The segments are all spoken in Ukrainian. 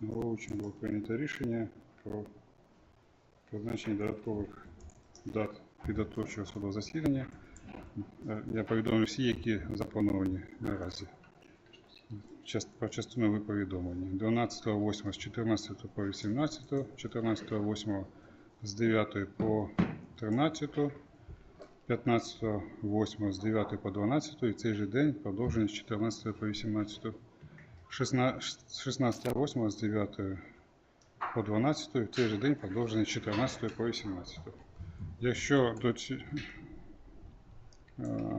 головуючим було прийнято рішення про призначення додаткових дат підготовчого судового засідання. Я повідомлю всі, які заплановані наразі. Про частину ви повідомлені. 12.08 з 14 по 18, 14.08 з 9 по 13, 15.08 з 9 по 12 і цей же день продовження з 14 по 18. 16.08 з 9 по 12 і цей же день продовження з 14 по 18. Якщо до е,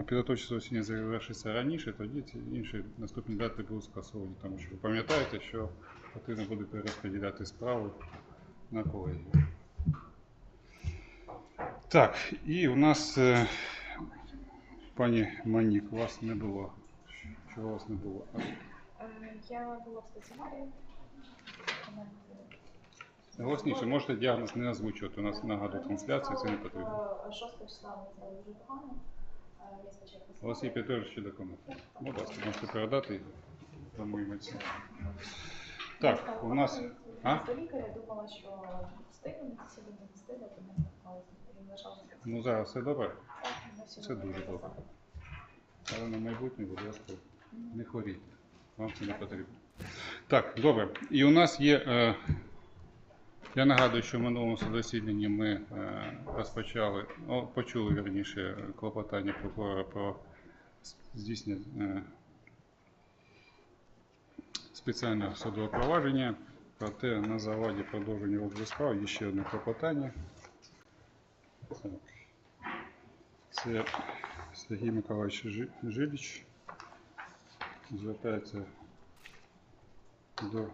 підготовче засідання завершиться раніше, тоді ці інші наступні дати будуть скасовані, тому що ви пам'ятаєте, що потрібно буде перерозподіляти справи на колегію. Так, і у нас е, пані Манік, вас не було. Чого вас не було? Е, Я була в стаціонарі. Голосніше, можете діагноз не озвучувати. У нас нагадує трансляція, це не потрібно. 6 числа це дуже погано. Е, Я спочатку Олексій Петрович ще документи. Будь ласка, можете передати тому емоції. Так, у нас. А? До лікаря думала, що встигну, сьогодні не встигла, тому але він лишався. Ну зараз все добре, Так, на все сьогодні дуже добре. Але на майбутнє, будь ласка, не хворійте. Вам це не потрібно. Так, добре. І у нас є. Е, я нагадую, що в минулому засіданні ми е, розпочали, о, почули вірніше клопотання прокурора про здійснення е, спеціального судового провадження. Проте на заваді продовження розгляду справ є ще одне клопотання. Це Сергій Миколаївич Жи- Жиліч звертається до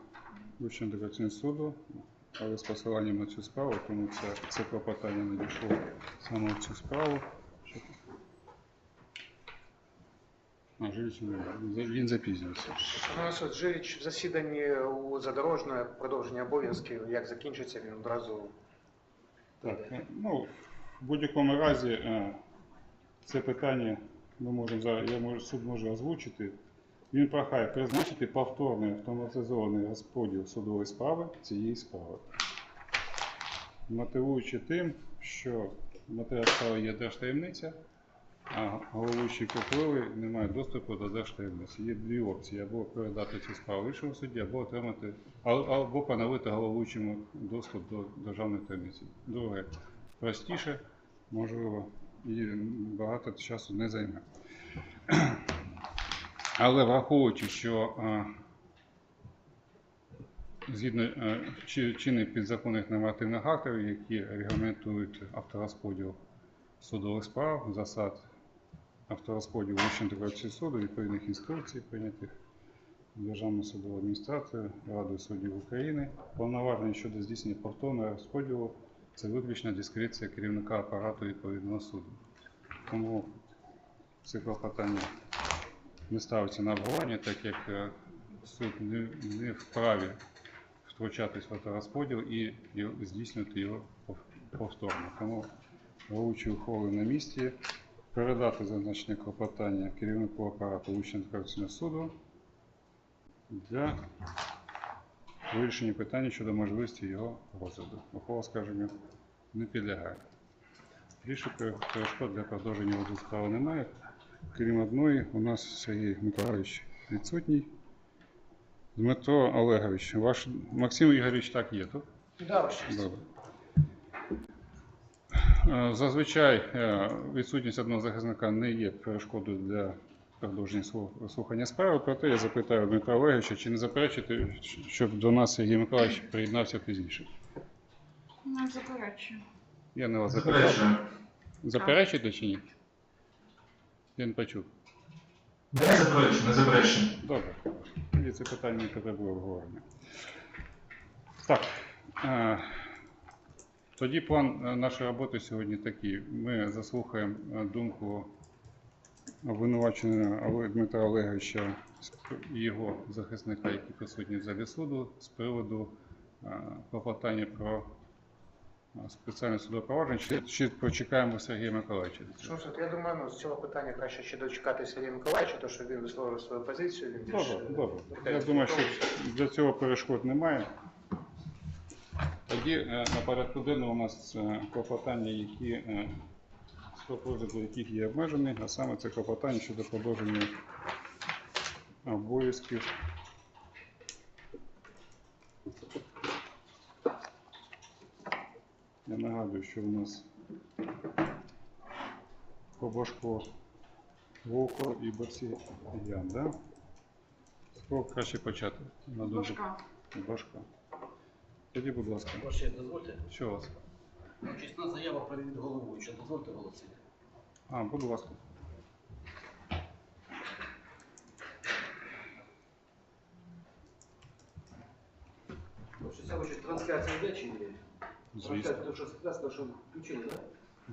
Вищого антикорупційного суду, але з посиланням на цю справу, тому це, це клопотання надійшло саме в цю справу. Що- А, Жиліч, не він запізнюється. У нас в засіданні у задорожне продовження обов'язків. Як закінчиться, він одразу Так, ну, в будь-якому разі е, це питання ми можемо я можу, суд може озвучити. Він прохає призначити повторний автоматизований розподіл судової справи цієї справи. Мотивуючи тим, що матеріал справи є держтаємниця, а головуючий прокурори не має доступу до держтаємниці. Є дві опції: або передати цю справу іншому судді, або отримати, або поновити головуючому доступ до державної таємниці. Друге, простіше, можливо, і багато часу не займе. Але враховуючи, що е, згідно е, чинних підзаконних нормативних актів, які регламентують авторозподіл судових справ, засад авторозподілу Вищого суду, відповідних інструкцій, прийнятих Державною судовою адміністрацією, Радою суддів України, повноваження щодо здійснення повторного розподілу це виключна дискреція керівника апарату відповідного суду. Тому це клопотання не ставиться на обговорення, так як е, суд не, вправі втручатись в авторозподіл і, здійснювати його повторно. Тому головуючий ухвали на місці передати зазначене клопотання керівнику апарату Вищого антикорупційного суду для вирішення питання щодо можливості його розгляду. Ухвала, скажімо, не підлягає. Пере- перешкод для продовження розгляду справи немає. Крім одної, у нас Сергій Миколаївич відсутній. Дмитро Олегович, ваш Максим Ігорович так є да. Добре. Е, Зазвичай е, відсутність одного захисника не є перешкодою для продовження слухання справи, проте я запитаю Дмитра Олеговича, чи не заперечити, щоб до нас Сергій Миколаївич приєднався пізніше. Не заперечую. Я не вас запитав. Заперечуєте чи ні? Я не почув. Не заперечую, не заперечую. Добре. Тоді це питання не потребує обговорення. Так. е, Тоді план е, нашої роботи сьогодні такий. Ми заслухаємо е, думку обвинуваченого Дмитра Олеговича і його захисника, які присутні в залі суду, з приводу клопотання про спеціальне судове провадження, чи, чи почекаємо Сергія Миколаївича? Що ж, я думаю, ну, з цього питання краще ще дочекати Сергія Миколаївича, то що він висловив свою позицію. Він більш, Добре, е, добре. Я детально думаю, що для цього перешкод немає. Тоді е, на порядку денному у нас е, клопотання, які е, строк розгляду яких є обмежений, а саме це клопотання щодо продовження обов'язків. Я нагадую, що у нас Кобашко, Вовко і Барсі Ян, да? Строк краще почати. На думку. Башка. Башка. Тоді, будь ласка, Ваше, дозвольте. що у вас? Чесна заява про від головуючого. Дозвольте голосити. А, будь ласка. Ваше, це трансляція йде чи ні? Звісно,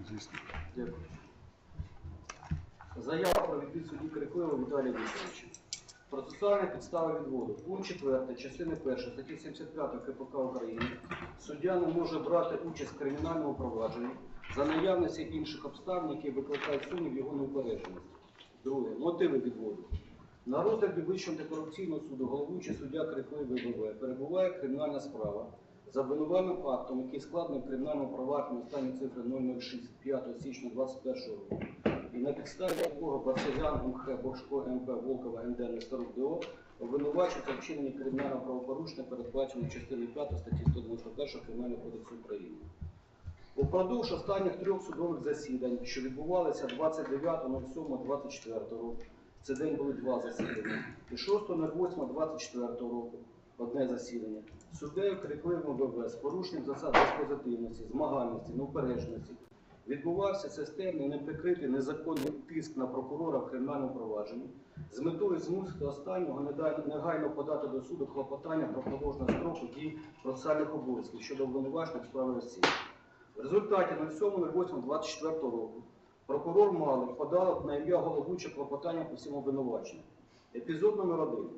звісно. Дякую. Заява про відвід судді Криклева Віталія Вікторовича. Процесуальні підстави відводу. Пункт 4 частини 1 статті 75 КПК України. Суддя не може брати участь в кримінальному провадженні за наявності інших обставин, які викликають сумнів в його неупередженості. Друге. Мотиви відводу. На розгляді Вищого антикорупційного суду головуючий суддя Криклевий ВВ перебуває кримінальна справа за обвинувальним актом, який складений в кримінальному провадженні останні цифри 006 5 січня 2021 року. І на підставі якого Барсегян МХ Бошко МП Волкова НД Несторов ДО обвинувачується в вчиненні кримінального правопорушення, передбаченого частиною 5 статті 191 Кримінального кодексу України. Упродовж останніх трьох судових засідань, що відбувалися 29.07.24 року, в цей день були два засідання, і 6.08.24 року одне засідання, суддею Крикливим ВВ з порушенням засад безпозитивності, змагальності, неупередженості відбувався системний неприкритий незаконний тиск на прокурора в кримінальному провадженні з метою змусити останнього негайно подати до суду клопотання про продовження строку дій процесуальних обов'язків щодо обвинувачених справи Росії. В результаті 07.08.24 року прокурор Малик подав на ім'я головуючого клопотання по всім обвинуваченням. Епізод номер 1.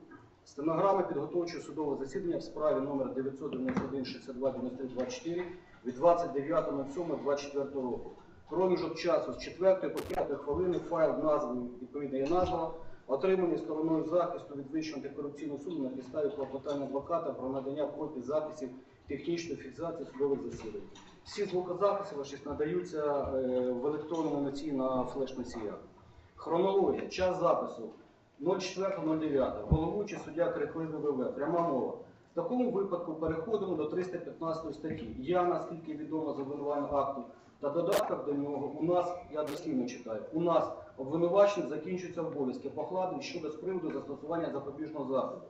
Стенограма підготовчого судового засідання в справі номер 991 62 93 24 від 29.07.24 року. Проміжок часу з 4 по 5 хвилини файл названий, відповідно є назва, отриманий стороною захисту від Вищого антикорупційного суду на підставі клопотання адвоката про надання копій записів технічної фіксації судових засідань. Всі звукозаписи ваші надаються е, в електронному носії на флеш-носіях. Хронологія, час запису 04.09. Головуючий суддя Крикливий ВВ. Пряма мова. В такому випадку переходимо до 315 статті. Я, наскільки відомо з обвинувального акту та додатках до нього, у нас, я дослівно читаю, у нас обвинувачений закінчуються обов'язки, покладені щодо з приводу застосування запобіжного заходу.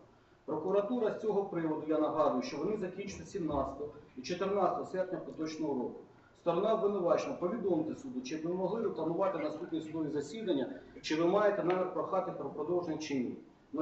Прокуратура з цього приводу, я нагадую, що вони закінчаться 17 і 14 серпня поточного року. Сторона обвинувачена повідомити суду, чи ви могли ви планувати наступні судові засідання, чи ви маєте намір прохати про продовження чи ні.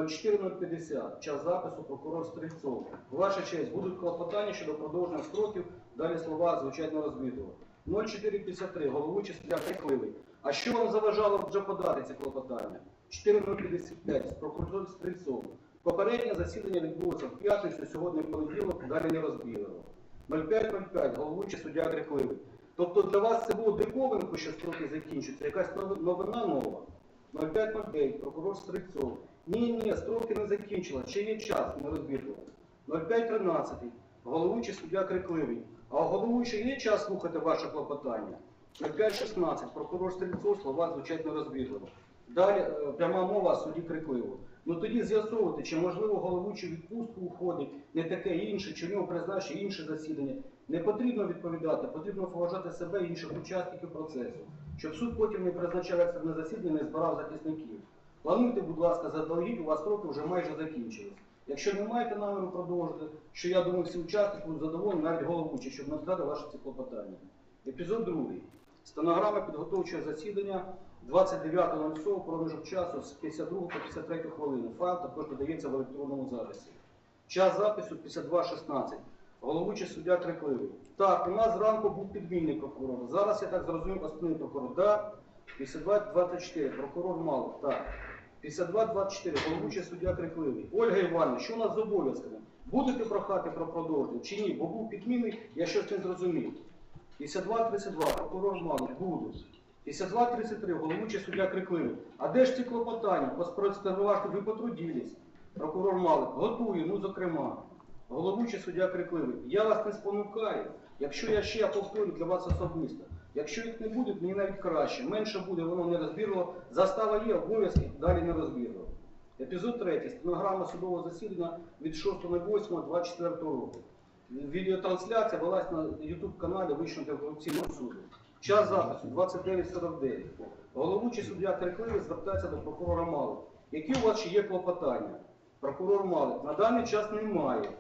04050, час запису прокурор Стрільцов. Ваша честь, будуть клопотання щодо продовження строків, далі слова звучать на розбитого. 0453, головуючий суддя Крикливий. А що вам заважало вже подати ці клопотання? 4055, прокурор Стрільцов. Попереднє засідання відбулося в п'ятницю, сьогодні в понеділок, далі не розбілено. 0505, головуючий суддя Крикливий. Тобто для вас це було диковинку, що строки закінчуються, якась новина нова. 0509, прокурор Стрільцов. Ні, ні, строки не закінчилися, ще є час, не розбірливо. 0513, головуючий суддя Крикливий. А головуючий є час слухати ваше клопотання? 0516, прокурор Стрільцов, слова звучать нерозбірливо. Далі е, пряма мова судді Крикливо. Ну тоді з'ясовувати, чи можливо головуючий відпустку уходить, не таке інше, чи в нього призначить інше засідання. Не потрібно відповідати, потрібно поважати себе і інших учасників процесу, щоб суд потім не призначав екстрене засідання, не збирав захисників. Плануйте, будь ласка, заздалегідь, у вас строки вже майже закінчились. Якщо не маєте наміру продовжити, що я думаю, всі учасники будуть задоволені, навіть головуючі, щоб не здати ваші ці клопотання. Епізод другий. Стенограма підготовчого засідання 29.07 проміжок часу з 52 по 53 хвилини. Файл також додається в електронному записі. Час запису 52.16. Головуючий суддя Крикливий. Так, у нас зранку був підмінний прокурор. Зараз я так зрозумів, основний прокурор. Да? 52.24. Прокурор Малов. Так. 52.24. Головуючий суддя Крикливий. Ольга Івановна, що у нас з обов'язками? Будете прохати про продовження чи ні? Бо був підмінний, я щось не зрозумів. 52-32 прокурор Малик будуть. 52-33 головуючий суддя Крикливий. А де ж ці клопотання? Поспрацювати ви потрудились. Прокурор Малик готує, ну зокрема. Головуючий суддя Крикливий. Я вас не спонукаю. Якщо я ще повторю для вас особисто. Якщо їх не буде, мені навіть краще. Менше буде, воно не розбірливо. Застава є, обов'язки далі не розбірливо. Епізод 3. Стенограма судового засідання від 6.08.24 року. Відеотрансляція велась на YouTube каналі Вищого антикорупційного суду. Час запису 29.49. Головуючий суддя Крикливий звертається до прокурора Малик. Які у вас ще є клопотання? Прокурор Малик. На даний час немає.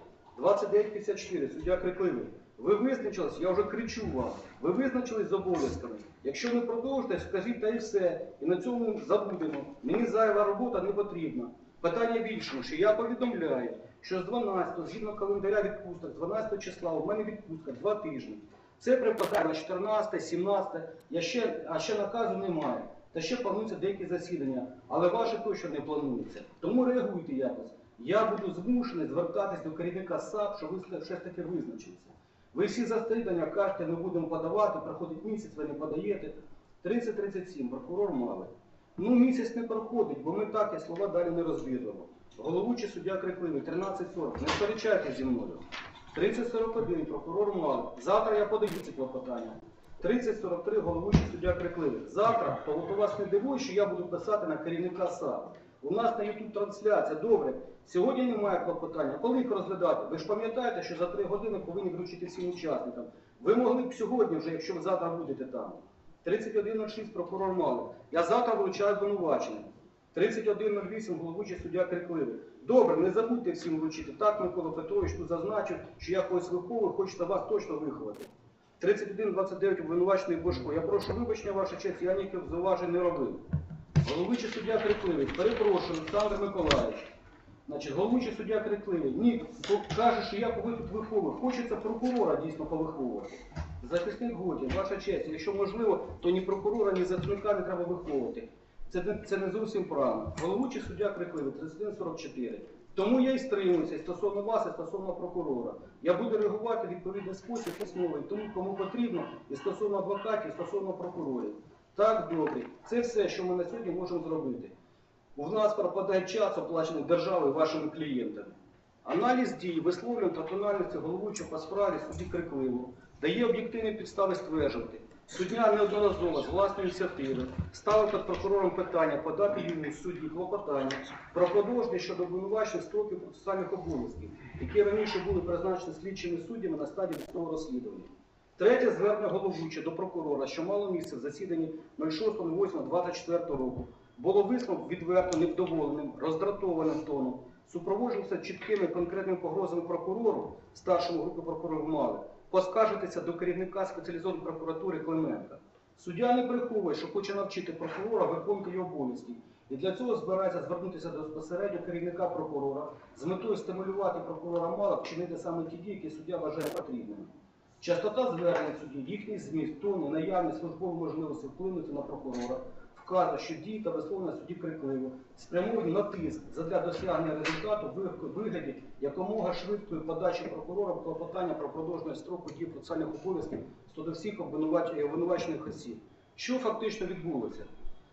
29.54. Суддя Крикливий. Ви визначились, я вже кричу вам. Ви визначились з обов'язками. Якщо не продовжите, скажіть та і все. І на цьому забудемо. Мені зайва робота не потрібна. Питання іншому, що я повідомляю, що з 12, згідно календаря відпусток, з 12 числа у мене відпустка 2 тижні. Це припадає на 14, 17, я ще, а ще наказу немає. Та ще плануються деякі засідання, але ваше точно не планується. Тому реагуйте якось. Я буду змушений звертатись до керівника САП, що ви все ж таки визначилися. Ви всі засідання кажете, ми будемо подавати, проходить місяць, ви не подаєте. 30-37, прокурор мали. Ну, місяць не проходить, бо ми так, я слова далі не розвідуємо. Головучий суддя крикливий, 13.40, не сперечайте зі мною. 30.41, прокурор мали. Завтра я подаю ці клопотання. 30.43, головучий суддя крикливий. Завтра, то вас не дивує, що я буду писати на керівника САП. У нас на YouTube трансляція, добре. Сьогодні немає клопотання. Коли їх розглядати? Ви ж пам'ятаєте, що за три години повинні вручити всім учасникам. Ви могли б сьогодні вже, якщо ви завтра будете там. 31.06 прокурор Малик. Я завтра вручаю звинувачення. 31.08 головуючий суддя Крикливий. Добре, не забудьте всім вручити. Так, Микола Петрович тут зазначив, що я когось виховую, хочете вас точно виховати. 31.29 обвинувачений Бошко. Я прошу вибачення, ваша честь, я ніяких зауважень не робив. Головуючий суддя Крикливий. Перепрошую, Олександр Миколаївич. Значить, головуючий суддя Крикливий. Ні, каже, що я виховую. Хочеться прокурора дійсно повиховувати. Захисник Годін, ваша честь, якщо можливо, то ні прокурора, ні захисника не треба виховувати. Це, це не зовсім правильно. Головуючий суддя Крикливий, 3144. Тому я і стримуюся стосовно вас, і стосовно прокурора. Я буду реагувати в відповідний спосіб письмовий, тому кому потрібно, і стосовно адвокатів, і стосовно прокурорів. Так, добре. Це все, що ми на сьогодні можемо зробити. У нас пропадає час, оплачений державою вашими клієнтами. Аналіз дій, висловлювання та тональності головуючого по справі судді Крикливу дає об'єктивні підстави стверджувати. Суддя неодноразово з власної ініціативи ставив перед прокурором питання подати йому судді клопотання про продовження щодо обвинувачення строків процесуальних обов'язків, які раніше були призначені слідчими суддями на стадії досудового розслідування. Третє звернення головуючого до прокурора, що мало місце в засіданні 06.08.24 року, було висновок відверто невдоволеним, роздратованим тоном, супроводжувався чіткими конкретними погрозами прокурору, старшому групи прокурорів мали, поскаржитися до керівника спеціалізованої прокуратури Клименка. Суддя не приховує, що хоче навчити прокурора виконувати його обов'язки, і для цього збирається звернутися до безпосередньо керівника прокурора з метою стимулювати прокурора мала вчинити саме ті дії, які суддя вважає потрібними. Частота звернень судді, їхній зміст, тон і наявність службової можливості вплинути на прокурора вказує, що дії та висловлення судді крикливо спрямовані на тиск задля досягнення результату в вигляді якомога швидкої подачі прокурором клопотання про продовження строку дії процесуальних обов'язків щодо всіх обвинувачених осіб. Що фактично відбулося?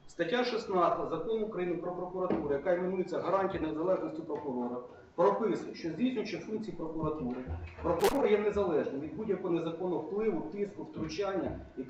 Стаття 16 Закону України про прокуратуру, яка іменується гарантія незалежності прокурора, прописує, що здійснюючи функції прокуратури, прокурор є незалежним від будь-якого незаконного впливу, тиску, втручання і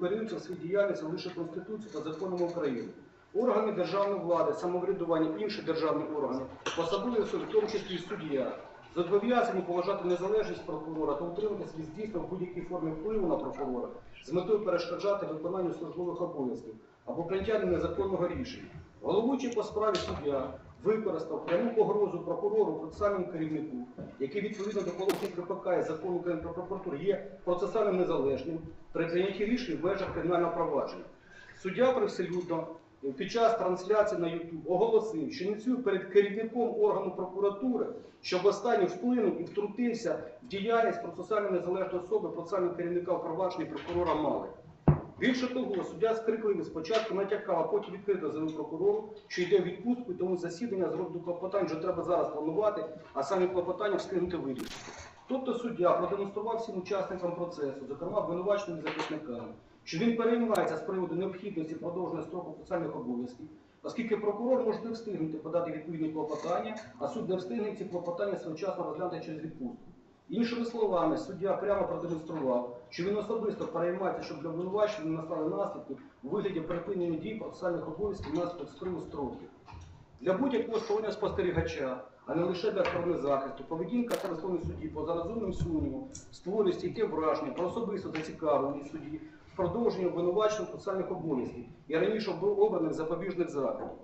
керується в своїй діяльності лише Конституцією та законом України. Органи державної влади, самоврядування, інші державні органи, посадові особи, в тому числі суддя, зобов'язані поважати незалежність прокурора та утримуватися від здійснення будь-якій формі впливу на прокурора з метою перешкоджати виконанню службових обов'язків або прийняття незаконного рішення. Головуючий по справі суддя використав пряму погрозу прокурору процесуальному керівнику, який відповідно до положень КПК і закону України про прокуратуру є процесуально незалежним при прийнятті рішень в межах кримінального провадження. Суддя привселюдно під час трансляції на YouTube оголосив, що ініціює перед керівником органу прокуратури, щоб останній вплинув і втрутився в діяльність процесуально незалежної особи процесуального керівника впровадження прокурора Мали. Більше того, суддя скрикливий спочатку натякав, а потім відкрито заявив прокурору, що йде в відпустку, тому засідання з розгляду клопотань вже треба зараз планувати, а самі клопотання встигнути вирішити. Тобто суддя продемонстрував всім учасникам процесу, зокрема обвинуваченим і захисникам, що він переймається з приводу необхідності продовження строку процесуальних обов'язків, оскільки прокурор може не встигнути подати відповідні клопотання, а суд не встигне ці клопотання своєчасно розглянути через відпустку. Іншими словами, суддя прямо продемонстрував, що він особисто переймається, щоб для обвинувачення настали наслідки у вигляді припинення дій процесуальних обов'язків внаслідок сприву строків. Для будь-якого стороннього спостерігача, а не лише для сторони захисту, поведінка та судді поза розумним сумнівом створює стійке враження про особисто зацікавленість судді в продовженні обвинувачених процесуальних обов'язків і раніше обраних запобіжних заходів.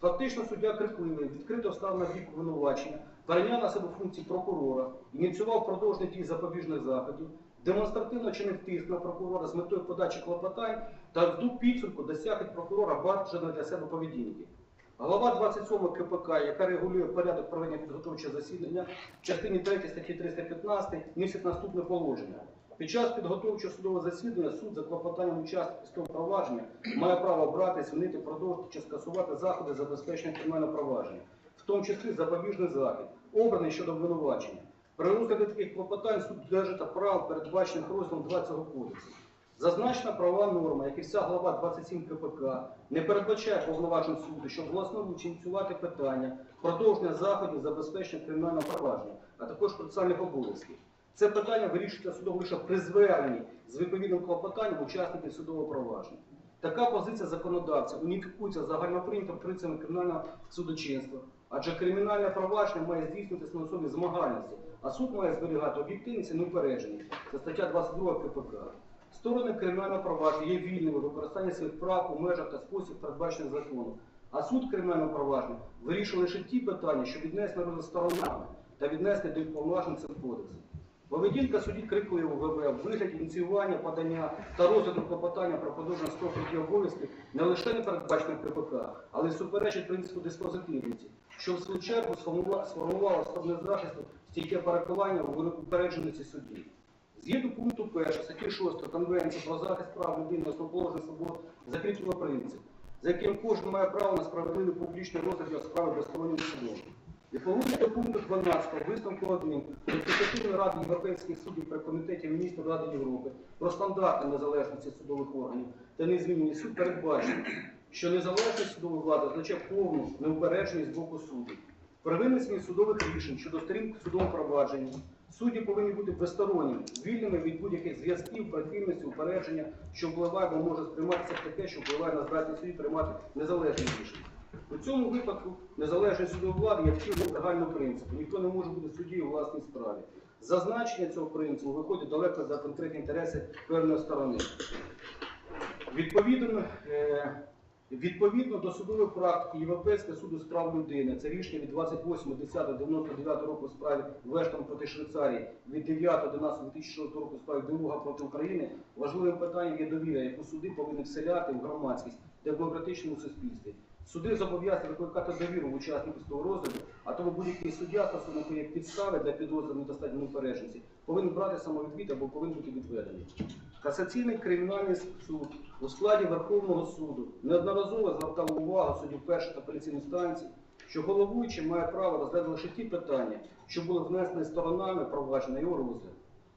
Фактично суддя крикливий, відкрито став на бік обвинувачення, перейняв на себе функції прокурора, ініціював продовження дій запобіжних заходів, демонстративно чинив тиск на прокурора з метою подачі клопотань та в підсумку досяг прокурора бажаної для себе поведінки. Глава 27 КПК, яка регулює порядок проведення підготовчого засідання, в частині 3 статті 315 містить наступне положення. Під час підготовчого судового засідання суд за клопотанням учасників провадження має право обрати, змінити, продовжити чи скасувати заходи забезпечення кримінального провадження, в тому числі запобіжний захід, обраний щодо обвинувачення. При розгляді таких клопотань суд держить прав, передбачених розділом 2 цього кодексу. Зазначена правова норма, як і вся глава 27 КПК, не передбачає повноважень суду, щоб власноруч ініціювати питання продовження заходів забезпечення кримінального провадження, а також процесуальних обов'язків. Це питання вирішується судом лише при зверненні з відповідним клопотанням учасників судового провадження. Така позиція законодавця уніфікується з загальноприйнятими принципами кримінального судочинства, адже кримінальне провадження має здійснюватися на особі змагальності, а суд має зберігати об'єктивність і неупередженість. Це стаття 22 КПК. Сторони кримінального провадження є вільними в використанні своїх прав у межах та спосіб, передбачених законом. А суд кримінального провадження вирішує лише ті питання, що віднесені розгляд сторонами та віднесені до повноважень цим кодексом. Поведінка судді крикливо ВВ в вигляді ініціювання подання та розгляду клопотання про подовження строків дії обов'язків не лише не передбачено КПК, але й суперечить принципу диспозитивності, що в свою чергу сформувало сторони захисту стійке переконання у упередженості судді. Згідно пункту 1 статті 6 Конвенції про захист прав людини та основоположних свобод закріплено принцип, за яким кожен має право на справедливий публічний розгляд справи безстороннім судом. Відповідно до пункту 12 висновку 1 Конституційної ради Європейських судів при комітеті міністрів Ради Європи про стандарти незалежності судових органів та незмінний суд передбачено, що незалежність судової влади означає повну неупередженість з боку суду. При судових рішень щодо сторін в судовому провадженні судді повинні бути безсторонніми, вільними від будь-яких зв'язків, прихильності, упередження, що впливає або може сприйматися таке, що впливає на здатність судді приймати незалежні рішення. У цьому випадку незалежність судової влади є втіленням загального принципу. Ніхто не може бути суддєю у власній справі. Зазначення цього принципу виходить далеко за конкретні інтереси певної сторони. Відповідно, е, відповідно до судової практики Європейського суду з прав людини, це рішення від 28.10.99 року в справі Вештон проти Швейцарії, від 9.11.2006 року в справі Білуга проти України, важливим питанням є довіра, яку суди повинні вселяти в громадськість демократичному суспільстві. Суди зобов'язані викликати довіру в учасників того розгляду, а тому будь-який суддя стосовно як підстави для підозри недостатньо неупередженості повинен брати самовідвід або повинен бути відведений. Касаційний кримінальний суд у складі Верховного суду неодноразово звертав увагу суддів першої та апеляційної станції, що головуючий має право розглядати лише ті питання, що були внесені сторонами провадження його розгляд.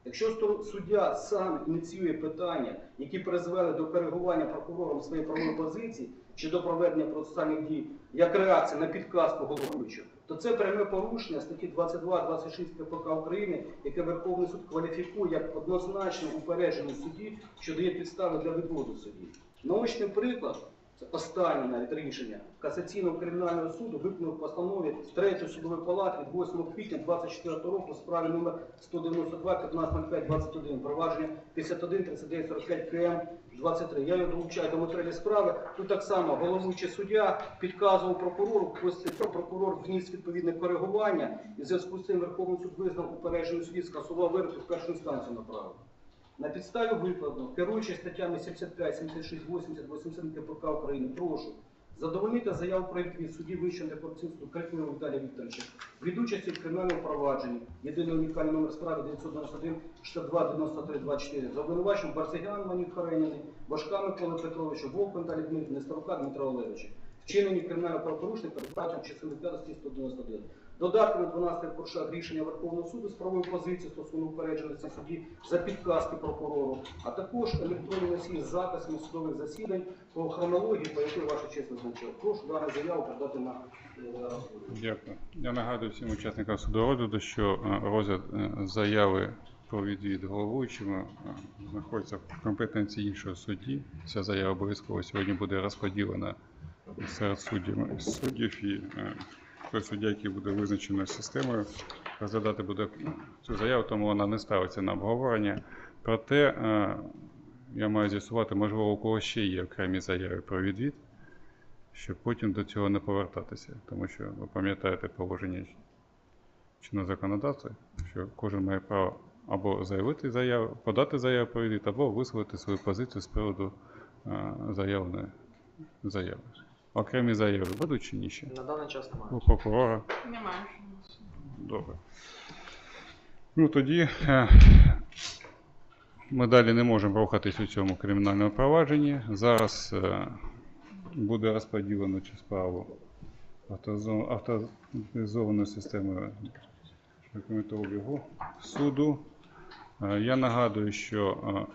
Якщо суддя сам ініціює питання, які призвели до коригування прокурором своєї правової позиції чи до проведення процесуальних дій як реакція на підказку головуючого, то це пряме порушення статті 22-26 КПК України, яке Верховний суд кваліфікує як однозначне упередження судді, що дає підстави для відводу судді. Наочний приклад, це останнє навіть рішення Касаційного кримінального суду виконав постанові з 3 судової палати від 8 квітня 24 року справі номер 192 1505 21 провадження 51 39 45 КМ 23. Я його долучаю до матеріалів справи. Тут так само головуючий суддя підказував прокурору, після цього прокурор вніс відповідне коригування, і в зв'язку з цим Верховний суд визнав упереджений судді, скасував вирок в першу інстанцію направив. На підставі викладу, керуючись статтями 75, 76, 80, 87 КПК України, прошу задовольнити заяву про відвід судді Вищого антикорупційного суду Віталія Вікторовича від участі в кримінальному провадженні, єдиний унікальний номер справи 991 62 93 24 за обвинуваченням Барсегян Манюк Кареніни, Башка Миколи Петровича, Вовк Віталій Дмитрий, Нестерука Дмитра Олеговича. Вчинені кримінального правопорушення передбачено частиною 5 статті 191. Додати на 12 поршах рішення Верховного суду з правовою позицією стосовно упередженості судді за підказки прокурору, а також електронний носій з записами судових засідань по хронології, по якій ваша честь визначила. Прошу дану заяву подати на е. Дякую. Я нагадую всім учасникам судового розгляду, що е, розгляд е, заяви про відвід головуючими знаходиться в компетенції іншого судді. Ця заява обов'язково сьогодні буде розподілена серед суддів, і той суддя, який буде визначений системою, розглядати буде цю заяву, тому вона не ставиться на обговорення. Проте е, я маю з'ясувати, можливо, у когось ще є окремі заяви про відвід щоб потім до цього не повертатися. Тому що ви пам'ятаєте положення чинного законодавства, що кожен має право або заявити заяву, подати заяву про відвід, або висловити свою позицію з приводу е, заявленої заяви. Окремі заяви будуть чи ні ще? На даний час немає. У прокурора. Немає. Добре. Ну тоді е, ми далі не можемо рухатись у цьому кримінальному провадженні. Зараз е, буде розподілено цю справу автоматизованою системою документообігу суду. Е, Я нагадую, що е,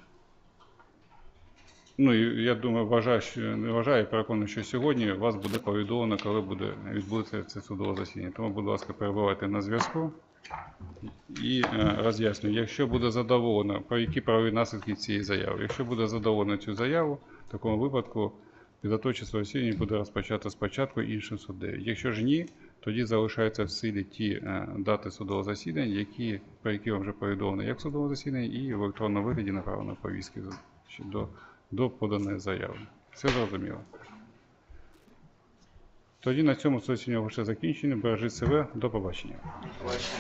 Ну, і я думаю, вважаю, що не вважаю, переконаний, що сьогодні вас буде повідомлено, коли буде відбудеться це судове засідання. Тому, будь ласка, перебувайте на зв'язку і е, роз'яснюю, якщо буде задоволено, про які правові наслідки цієї заяви. Якщо буде задоволено цю заяву, в такому випадку підготовче судове засідання буде розпочато спочатку іншим суддею. Якщо ж ні, тоді залишаються в силі ті е, дати судового засідання, які, про які вам вже повідомлено як в судовому засіданні, і в електронному вигляді направлено повістки до до поданої заяви. Все зрозуміло. Тоді на цьому засідання вже закінчено. Бережіть себе. До побачення. Бачите.